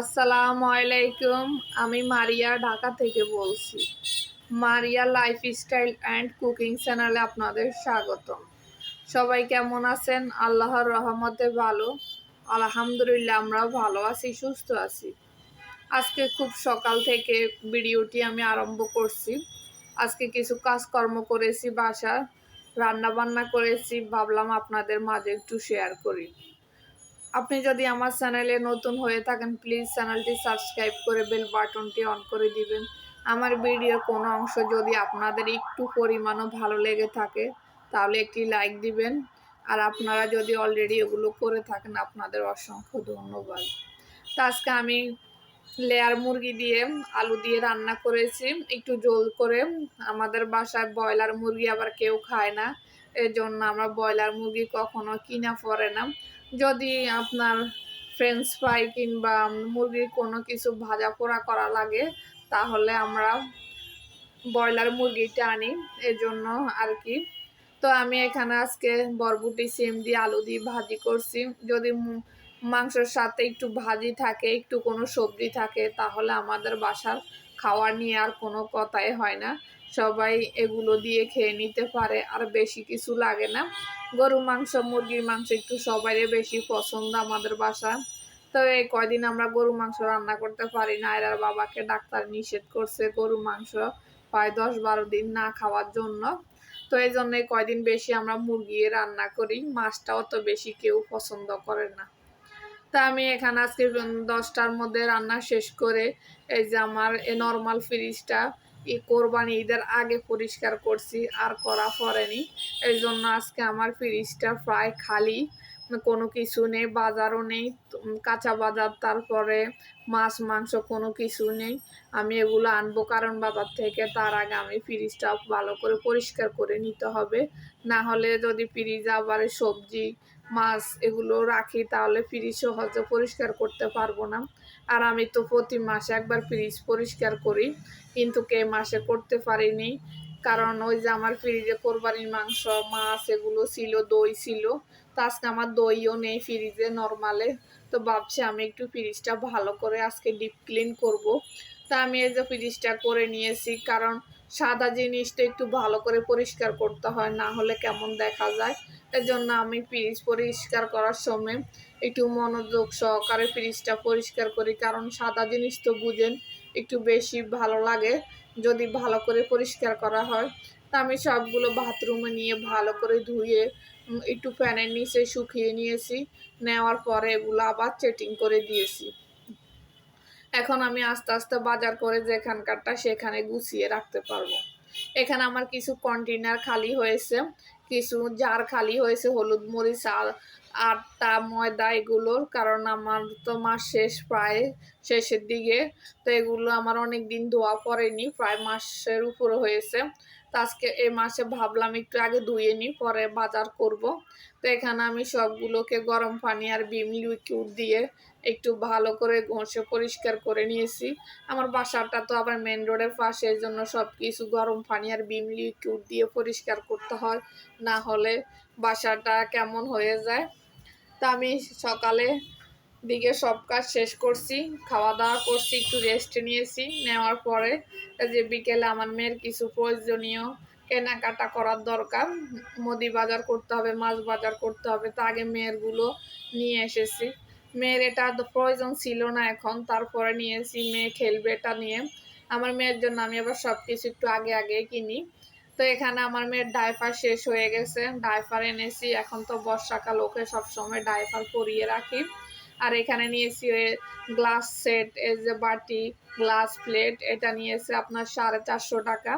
আসসালামু আলাইকুম, আমি মারিয়া ঢাকা থেকে বলছি। Maria life style and cooking চ্যানেলে আপনাদের স্বাগতম। সবাই কেমন আছেন? আল্লাহর রহমতে ভালো। আলহামদুলিল্লাহ, আমরা ভালো আছি, সুস্থ আছি। আজকে খুব সকাল থেকে ভিডিওটি আমি আরম্ভ করছি। আজকে কিছু কাজকর্ম করেছি বাসার রান্না বান্না করেছি, ভাবলাম আপনাদের মাঝে একটু শেয়ার করি। আপনি যদি আমার চ্যানেলে নতুন হয়ে থাকেন প্লিজ চ্যানেলটি সাবস্ক্রাইব করে বেল বাটনটি অন করে দিবেন। আমার ভিডিও কোনো অংশ যদি আপনাদের একটু পরিমাণও ভালো লেগে থাকে, তাহলে একটি লাইক দিবেন। আর আপনারা যদি অলরেডি এগুলো করে থাকেন, আপনাদের অসংখ্য ধন্যবাদ। তো আজকে আমি লেয়ার মুরগি দিয়ে আলু দিয়ে রান্না করেছি, একটু জোল করে। আমাদের বাসায় ব্রয়লার মুরগি আবার কেউ খায় না। এর জন্য আমরা ব্রয়লার মুরগি কখনো কিনা পরে না। যদি আপনার ফ্রেঞ্চ ফ্রাই কিংবা মুরগির কোনো কিছু ভাজা পোড়া করা লাগে, তাহলে আমরা ব্রয়লার মুরগিটা আনি এর জন্য আর কি। তো আমি এখানে আজকে বরবুটি, সিম দিয়ে আলু দিয়ে ভাজি করছি। যদি মাংসের সাথে একটু ভাজি থাকে, একটু কোনো সবজি থাকে, তাহলে আমাদের বাসার খাওয়া নিয়ে আর কোনো কথাই হয় না। সবাই এগুলো দিয়ে খেয়ে নিতে পারে, আর বেশি কিছু লাগে না। গরু মাংস, মুরগির মাংস একটু সবাই বেশি পছন্দ আমাদের বাসায় তো এই কয়দিন আমরা গরু মাংস রান্না করতে পারি না। আর বাবাকে ডাক্তার নিষেধ করছে গরু মাংস প্রায় দশ বারো দিন না খাওয়ার জন্য। তো এই জন্য কয়দিন বেশি আমরা মুরগি রান্না করি মাছটা অত বেশি কেউ পছন্দ করে না। তা আমি এখানে আজকে দশটার মধ্যে রান্না শেষ করে এই যে আমার এ নর্মাল ফ্রিজটা এই কোরবানি ঈদের আগে পরিষ্কার করছি, আর করা পড়েনি এই জন্য আজকে আমার ফ্রিজটা প্রায় খালি। কোনো কিছু নেই, বাজারও নেই কাঁচা বাজার, তারপরে মাছ, মাংস কোনো কিছু নেই। আমি এগুলো আনব কারণ বাজার থেকে, তার আগে আমি ফ্রিজটা ভালো করে পরিষ্কার করে নিতে হবে। না হলে যদি ফ্রিজ আবার সবজি মাছ এগুলো রাখি তাহলে ফ্রিজ সহজে পরিষ্কার করতে পারব না। আর আমি তো প্রতি মাসে একবার ফ্রিজ পরিষ্কার করি, কিন্তু কে মাসে করতে পারিনি। কারণ ওই যে আমার ফ্রিজে কোরবানির মাংস, মাছ এগুলো ছিল, দই ছিল। তো আজকে আমার দইও নেই ফ্রিজে নর্মালে তো ভাবছি আমি একটু ফ্রিজটা ভালো করে আজকে ডিপ ক্লিন করব। তা আমি এই যে ফ্রিজটা করে নিয়েছি, কারণ সাদা জিনিসটা একটু ভালো করে পরিষ্কার করতে হয়, না হলে কেমন দেখা যায়। এর জন্য আমি ফ্রিজ পরিষ্কার করার সময় একটু মনোযোগ সহকারে ফ্রিজটা পরিষ্কার করি, কারণ সাদা জিনিস তো বুঝেন একটু বেশি ভালো লাগে যদি ভালো করে পরিষ্কার করা হয়। তা আমি সবগুলো বাথরুমে নিয়ে ভালো করে ধুয়ে একটু ফ্যানের নিচে শুকিয়ে নিয়েছি, নেওয়ার পরে এগুলো আবার চেটিং করে দিয়েছি। এখন আমি আস্তে আস্তে বাজার করে যেখানকারটা সেখানে গুছিয়ে রাখতে পারব। এখানে আমার কিছু কন্টেনার খালি হয়েছে, কিছু জার খালি হয়েছে, হলুদ মরিচ আর আটটা ময়দা এগুলোর কারণ আমার তো মাস শেষ প্রায় শেষের দিকে, তো এগুলো আমার অনেক দিন ধোয়া পড়েনি, প্রায় মাসের উপরে হয়েছে। আজকে এই মাসে ভাবলাম একটু আগে ধুয়ে নিই, পরে বাজার করব। তো এখানে আমি সবগুলোকে গরম পানি আর বিম লিকুইড দিয়ে একটু ভালো করে ঘষে পরিষ্কার করে নিয়েছি। আমার বাসাটা তো আবার মেন রোডের পাশে জন্য সব কিছু গরম পানি আর বিম লিকুইড দিয়ে পরিষ্কার করতে হয়, না হলে বাসাটা কেমন হয়ে যায়। তা আমি সকালে দিকে সব কাজ শেষ করছি খাওয়া দাওয়া করছি, একটু রেস্ট নিয়েছি, নেওয়ার পরে যে বিকেলে আমার মেয়ের কিছু প্রয়োজনীয় কেনাকাটা করার দরকার, মুদি বাজার করতে হবে, মাছ বাজার করতে হবে, তা আগে মেয়েরগুলো নিয়ে এসেছি। মেয়ের এটা প্রয়োজন ছিল না এখন, তারপরে নিয়েছি, মেয়ে খেলবে এটা নিয়ে। আমার মেয়ের জন্য আমি আবার সব কিছু একটু আগে আগে কিনি। তো এখানে আমার মেয়ের ডাইপার শেষ হয়ে গেছে ডাইপার এনেছি, এখন তো বর্ষাকাল, ওকে সবসময় ডাইপার পরিয়ে রাখি। আর এখানে নিয়েছি গ্লাস সেট এই যে বাটি গ্লাস প্লেট এটা নিয়েছে আপনার সাড়ে চারশো টাকা।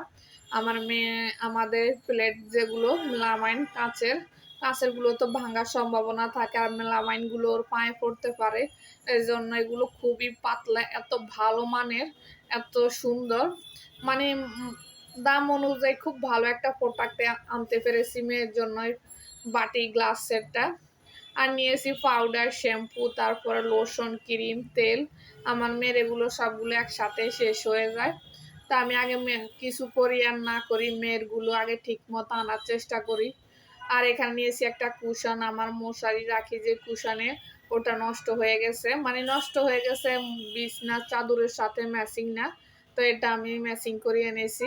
আমার মেয়ে, আমাদের প্লেট যেগুলো মেলামাইন কাঁচের কাঁচেরগুলো তো ভাঙার সম্ভাবনা থাকে আর মেলামাইনগুলো ওর পায়ে পড়তে পারে। এই জন্য এগুলো খুবই পাতলা, এত ভালো মানের, এত সুন্দর। মানে দাম অনুযায়ী খুব ভালো একটা প্রোডাক্টে আনতে পেরেছি মেয়ের জন্য বাটি গ্লাস সেটটা আর নিয়েছি পাউডার শ্যাম্পু তারপরে লোশন ক্রিম তেল। আমার মেয়ের এগুলো সবগুলো একসাথে শেষ হয়ে যায়। তা আমি আগে কিছু করি আর না করি, মেয়েরগুলো আগে ঠিক মতো আনার চেষ্টা করি। আর এখানে নিয়েছি একটা কুশন আমার মশারি রাখি যে কুশনে ওটা নষ্ট হয়ে গেছে। মানে নষ্ট হয়ে গেছে, বিছনা চাদরের সাথে ম্যাচিং না। তো এটা আমি ম্যাচিং করে এনেছি।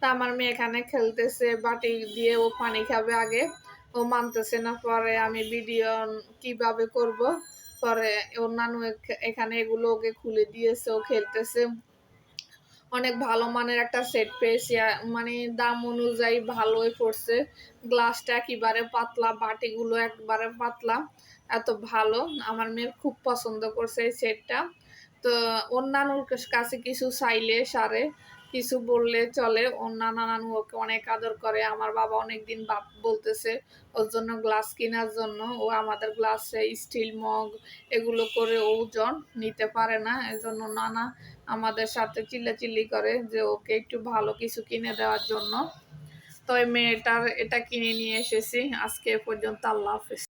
তা আমার মেয়ে এখানে খেলতেছে, বাটি দিয়ে ও পানি খাবে আগে। ও মানতেছে না, পরে আমি ভিডিও কীভাবে করব? পরে ওর নানু এখানে এগুলো ওকে খুলে দিয়েছে, ও খেলতেছে। অনেক ভালো মানের একটা সেট পেয়েছি মানে দাম অনুযায়ী ভালোই পড়ছে। গ্লাসটা একেবারে পাতলা, বাটিগুলো একবারে পাতলা, এত ভালো। আমার মেয়ের খুব পছন্দ করছে এই সেটটা তো অন্যান্য কাছে কিছু চাইলে সারে। কিছু বললে চলে। অন্যান্য নানু ওকে অনেক আদর করে। আমার বাবা অনেক দিন বাপ বলতেছে ওর জন্য গ্লাস কেনার জন্য। ও আমাদের গ্লাসে স্টিল মগ এগুলো করে ওজন নিতে পারে না। এজন্য নানা আমাদের সাথে চিল্লাচিল্লি করে যে ওকে একটু ভালো কিছু কিনে দেওয়ার জন্য। তো মেয়েটার এটা কিনে নিয়ে এসেছি। আজকে পর্যন্ত আল্লাহ হাফেজ।